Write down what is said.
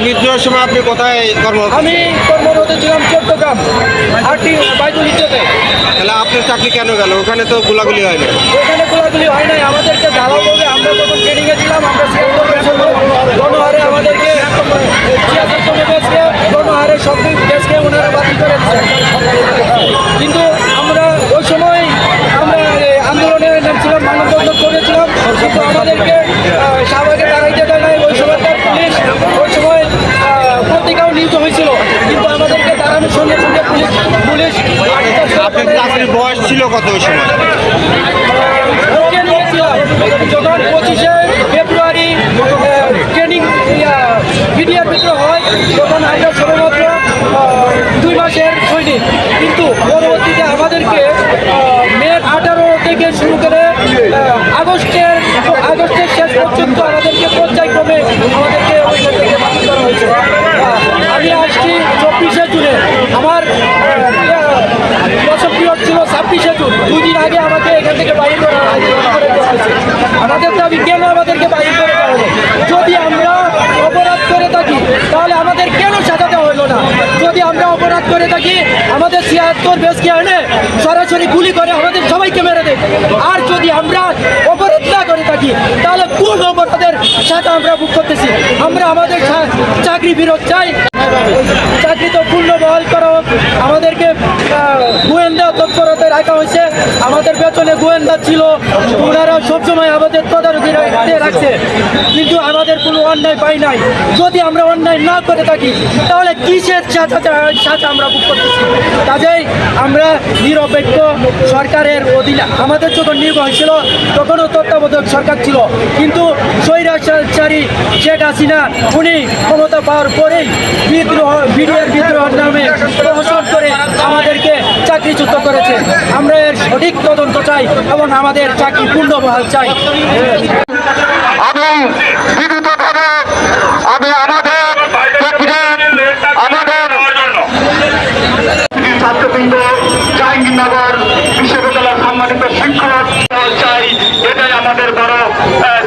বিদ্রোহের সময় আপনি কোথায় কর্মরত আমি কর্মরত ছিলাম চট্টগ্রাম আটটি বাইদুল ইচ্ছতে তাহলে আপনার চাকরি কেন গেল? ওখানে তো গোলাগুলি হয় না ওখানে গোলাগুলি হয় নাই। আমাদেরকে ঢালাও হবে আমরা যখন ট্রেনিংয়ে ছিলাম আমরা গণহারে আমাদেরকে ছিয়াত্তর বেসকে গণহারে সব বেসকে ওনারা বাতিল করে দিচ্ছেন কিন্তু আমরা ওই সময় আমরা এই আন্দোলনে নামছিলাম মানববন্ধন করেছিলাম কিন্তু আমাদেরকে আহ, শাহবাগে দাঁড়াইতে দেয় নাই ওই সময়কার পুলিশ ওই সময় আহ, পত্রিকাও নিহত হয়েছিল কিন্তু আমাদেরকে দাঁড়ানোর সঙ্গে সঙ্গে পুলিশ পুলিশ আপনার বয়স ছিল কত ওই সময়? যখন পঁচিশে ফেব্রুয়ারি ট্রেনিং হয়, তখন দুই মাসের কিন্তু পরবর্তীতে আমাদেরকে মে আঠারো থেকে শুরু করে আগস্টের আগস্টের পর্যন্ত আমাদেরকে পর্যায়ক্রমে আমাদেরকে আহ, আমি আসছি চব্বিশে জুনে আমার বছর পিরিয়ড ছিল ছাব্বিশে জুন দুই দিন আগে আমাকে এখান থেকে বাইরে করা করে দেওয়া হয়েছে আমাদের দাবি কেন আমাদেরকে বাইরে করে দেওয়া হলো যদি আমরা অপরাধ করে থাকি তাহলে আমাদের কেন সাজাতে হলো না যদি আমরা অপরাধ করে থাকি আমাদের ছিয়াত্তর বেশকে এনে সরাসরি গুলি করে আমাদের সবাইকে মেরে দেয় আর যদি আমরা অপরাধ না করে থাকি তাহলে কোন অপরাধের সাথে আমরা বুক করতেছি? আমরা আমাদের চাকরি ফেরত চাই। চাকরি তো পূর্ণ বহাল করা হোক। আমাদেরকে আহ, গোয়েন্দা তৎপরতায় রাখা হয়েছে। আমাদের বেতনে গোয়েন্দা ছিল। ওনারা সবসময় আমাদের তদারকি রাখছে। কিন্তু আমাদের কোনো অন্যায় পাই নাই। যদি আমরা অন্যায় না করে থাকি, তাহলে কিসের সাথে আমরা বুক করতেছি? কাজেই আমরা নিরপেক্ষ সরকারের অধীনে আমাদের যখন নিয়োগ হয়েছিল তখনও তত্ত্বাবধায়ক সরকার ছিল। কিন্তু স্বৈরাচারী শেখ হাসিনা, উনি ক্ষমতা পাওয়ার পরেই বিদ্রোহ বিদ্রোহের নামে প্রহসন করে চাকরিচ্যুত করেছে। আমরা এর সঠিক তদন্ত চাই এবং আমাদের চাকরি পূর্ণ বহাল চাই আমাদের সম্মানিত চাই এটাই আমাদের বড় আহ,